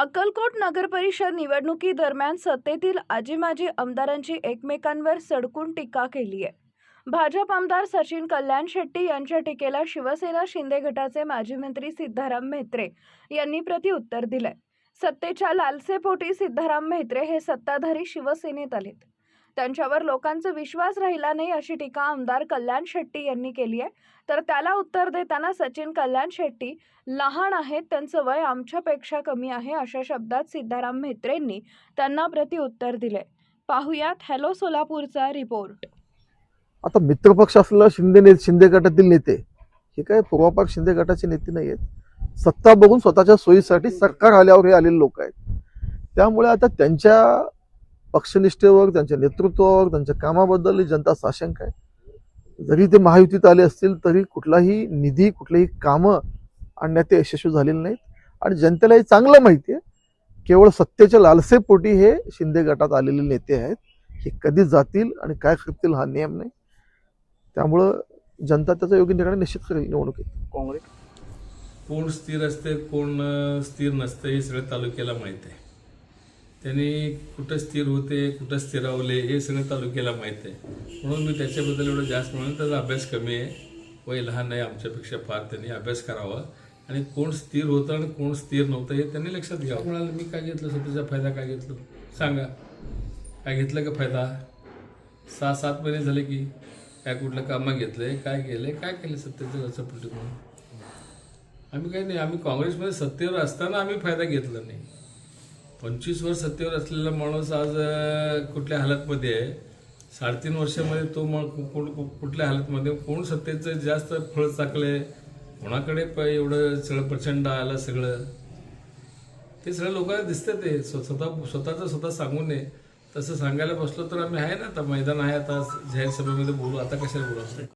अक्कलकोट नगरपरिषद निवडणुकीदरम्यान सत्तेतील आजी माजी आमदारांची एकमेकांवर सडकून टीका केली आहे. भाजप आमदार सचिन कल्याण शेट्टी यांच्या टीकेला शिवसेना शिंदे गटाचे माजी मंत्री सिद्धाराम म्हेत्रे यांनी प्रत्युत्तर दिलंय. सत्तेच्या लालसेपोटी सिद्धाराम म्हेत्रे हे सत्ताधारी शिवसेनेत आलेत. त्यांच्यावर लोकांचा विश्वास राहिला नाही अशी टीका आमदार कल्याण शेट्टी यांनी केली आहे. तर त्याला उत्तर देताना सचिन कल्याण शेट्टी लहान आहेत त्यांचं वय आमच्यापेक्षा कमी आहे अशा शब्दात सिद्धाराम म्हेत्रेंनी त्यांना प्रतिउत्तर दिले. पाहुयात हॅलो सोलापूरचा रिपोर्ट. आता मित्रपक्ष असलेला शिंदे ने शिंदे गटातील नेते हे काय पूर्वापार शिंदे गटाचे नेते नाही आहेत सत्ता बघून स्वतःच्या सोयीसाठी सरकार आल्यावर हे आलेले लोक आहेत. त्यामुळे आता त्यांच्या पक्षनिष्ठेवर त्यांच्या नेतृत्वावर त्यांच्या कामाबद्दल जनता साशंक आहे. जरी ते महायुतीत आले असतील तरी कुठलाही निधी कुठलेही कामं आणण्यात ते यशस्वी झालेले नाहीत. आणि जनतेला हे चांगलं माहिती आहे. केवळ सत्तेच्या लालसेपोटी हे शिंदे गटात आलेले नेते आहेत. हे कधी जातील आणि काय करतील हा नियम नाही. त्यामुळं जनता त्याचा योग्य निर्णय निश्चित करेल निवडणुकीत. काँग्रेस? कोण स्थिर असते कोण स्थिर नसतं हे सगळं तालुक्याला माहीत आहे. त्यांनी कुठं स्थिर होते कुठं स्थिरावले हे सगळं तालुक्याला माहीत आहे. म्हणून मी त्याच्याबद्दल एवढं जास्त म्हणून त्याचा अभ्यास कमी आहे. वय लहान आहे आमच्यापेक्षा फार त्यांनी अभ्यास करावा. आणि कोण स्थिर होतं आणि कोण स्थिर नव्हतं हे त्यांनी लक्षात घ्यावं. म्हणाल मी काय घेतलं स्वतःचा फायदा काय घेतलं? सांगा. काय घेतलं का फायदा? सहा सात महिने झाले की काय कुठलं कामं आहे काय केलं काय केलं सत्तेचं चपटी म्हणून? आम्ही काही नाही आम्ही काँग्रेसमध्ये सत्तेवर असताना आम्ही फायदा घेतला नाही. पंचवीस वर्ष सत्तेवर असलेला माणूस आज कुठल्या हालतमध्ये आहे? साडेतीन वर्षामध्ये तो मग कुठल्या हालतमध्ये कोण सत्तेचं जास्त फळ चाकले कोणाकडे प एवढं सगळं प्रचंड आलं सगळं? ते सगळं लोकांना दिसतं ते. स्वतः स्वतःचं स्वतः सांगू नये. तसं सांगायला बसलो तर आम्ही आहे ना आता मैदान आहे आता जाहीर सभेमध्ये बोलू. आता कशाला बोलू?